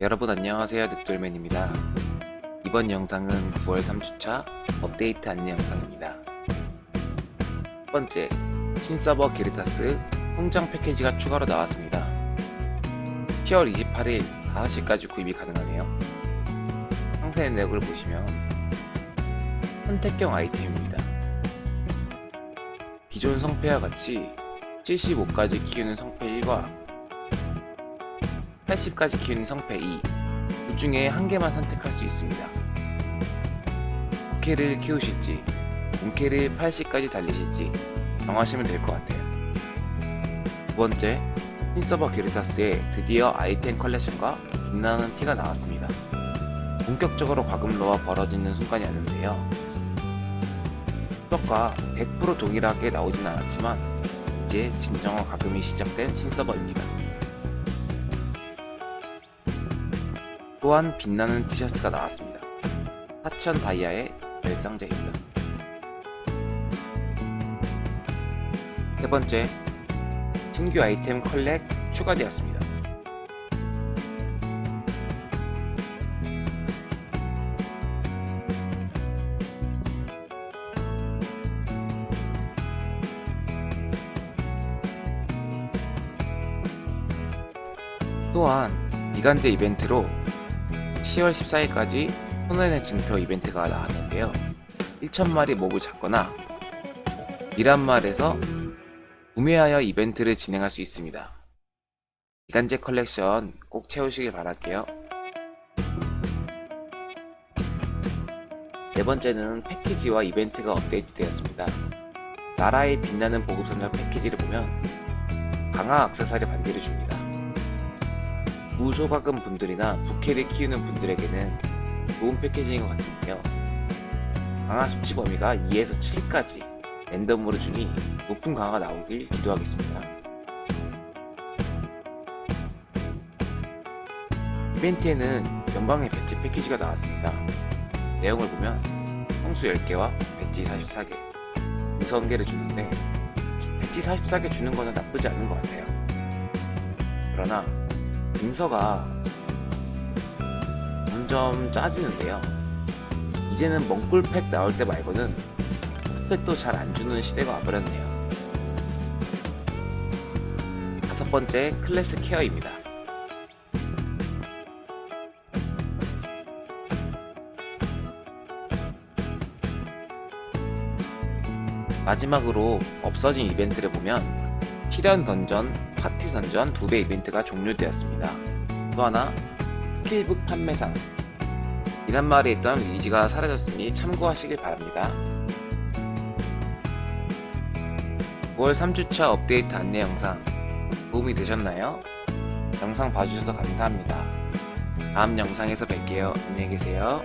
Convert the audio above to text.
여러분 안녕하세요. 늑돌맨입니다. 이번 영상은 9월 3주차 업데이트 안내 영상입니다. 첫 번째 신서버 게르타스 통장 패키지가 추가로 나왔습니다. 10월 28일 5시까지 구입이 가능하네요. 상세 내역을 보시면 선택형 아이템입니다. 기존 성패와 같이 75까지 키우는 성패 1과 80까지 키우는 성패 2, 그 중에 한 개만 선택할 수 있습니다. 부캐를 키우실지, 본캐를 80까지 달리실지 정하시면 될 것 같아요. 두 번째, 신서버 게르타스에 드디어 아이템 컬렉션과 빛나는 티가 나왔습니다. 본격적으로 과금로와 벌어지는 순간이 왔는데요. 수덕과 100% 동일하게 나오진 않았지만 이제 진정한 과금이 시작된 신서버입니다. 또한 빛나는 티셔츠가 나왔습니다. 4천 다이아의 별상자입니다. 세 번째, 신규 아이템 컬렉 추가되었습니다. 또한 미간제 이벤트로 10월 14일까지 손해내 증표 이벤트가 나왔는데요. 1,000마리 몹을 잡거나 미란말에서 구매하여 이벤트를 진행할 수 있습니다. 기간제 컬렉션 꼭 채우시길 바랄게요. 네 번째는 패키지와 이벤트가 업데이트 되었습니다. 나라의 빛나는 보급선적 패키지를 보면 강화 악세사리 반지를 줍니다. 무소가금 분들이나 부캐를 키우는 분들에게는 좋은 패키지인 것 같은데요. 강화 수치 범위가 2에서 7까지 랜덤으로 주니 높은 강화가 나오길 기도하겠습니다. 이벤트에는 연방의 배치 패키지가 나왔습니다. 내용을 보면 성수 10개와 배치 44개, 무선계를 주는데 배치 44개 주는 거는 나쁘지 않은 것 같아요. 그러나 인서가 점점 짜지는데요. 이제는 멍꿀팩 나올 때 말고는 팩도 잘 안 주는 시대가 와버렸네요. 다섯 번째 클래스 케어입니다. 마지막으로 없어진 이벤트를 보면 실현 던전, 파티 던전 2배 이벤트가 종료되었습니다. 또 하나, 스킬북 판매상. 이란 말에 있던 리니지가 사라졌으니 참고하시길 바랍니다. 9월 3주차 업데이트 안내 영상 도움이 되셨나요? 영상 봐주셔서 감사합니다. 다음 영상에서 뵐게요. 안녕히 계세요.